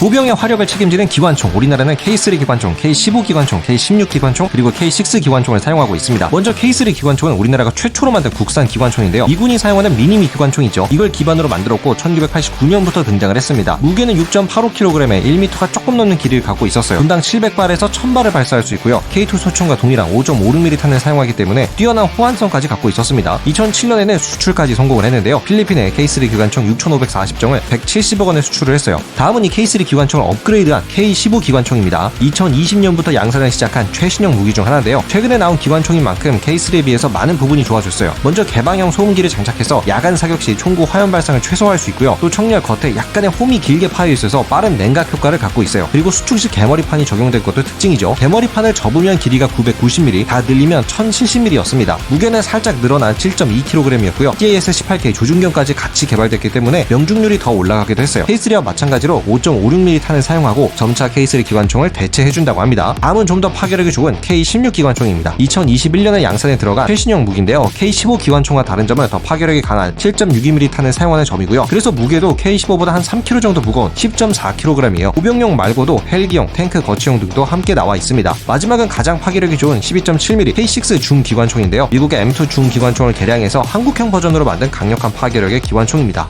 보병의 화력을 책임지는 기관총 우리나라는 K3 기관총, K15 기관총, K16 기관총 그리고 K6 기관총을 사용하고 있습니다. 먼저 K3 기관총은 우리나라가 최초로 만든 국산 기관총인데요. 이군이 사용하는 미니미 기관총이죠. 이걸 기반으로 만들었고 1989년부터 등장을 했습니다. 무게는 6.85kg에 1m가 조금 넘는 길이를 갖고 있었어요. 분당 700발에서 1000발을 발사할 수 있고요. K2 소총과 동일한 5.56mm 탄을 사용하기 때문에 뛰어난 호환성까지 갖고 있었습니다. 2007년에는 수출까지 성공을 했는데요. 필리핀에 K3 기관총 6,540정을 170억 원에 수출을 했어요. 다음은 이 K3 기관총을 업그레이드한 K15 기관총입니다. 2020년부터 양산을 시작한 최신형 무기 중 하나인데요. 최근에 나온 기관총인 만큼 K3에 비해서 많은 부분이 좋아졌어요. 먼저 개방형 소음기를 장착해서 야간 사격 시 총구 화염 발상을 최소화할 수 있고요. 또 청렬 겉에 약간의 홈이 길게 파여 있어서 빠른 냉각 효과를 갖고 있어요. 그리고 수축식 개머리판이 적용된 것도 특징이죠. 개머리판을 접으면 길이가 990mm, 다 늘리면 1070mm였습니다. 무게는 살짝 늘어난 7.2kg이었고요. TAS 18K 조준경까지 같이 개발됐기 때문에 명중률이 더 올라가기도 했어요. K3와 마찬가지로 5.56mm 탄을 사용하고 점차 K3 기관총을 대체해준다고 합니다. 다음은 좀 더 파괴력이 좋은 K16 기관총입니다. 2021년에 양산에 들어간 최신형 무기인데요. K15 기관총과 다른 점은 더 파괴력이 강한 7.62mm 탄을 사용하는 점이고요. 그래서 무게도 K15보다 한 3kg 정도 무거운 10.4kg이에요. 보병용 말고도 헬기용, 탱크 거치용 등도 함께 나와 있습니다. 마지막은 가장 파괴력이 좋은 12.7mm K6 중기관총인데요. 미국의 M2 중기관총을 개량해서 한국형 버전으로 만든 강력한 파괴력의 기관총입니다.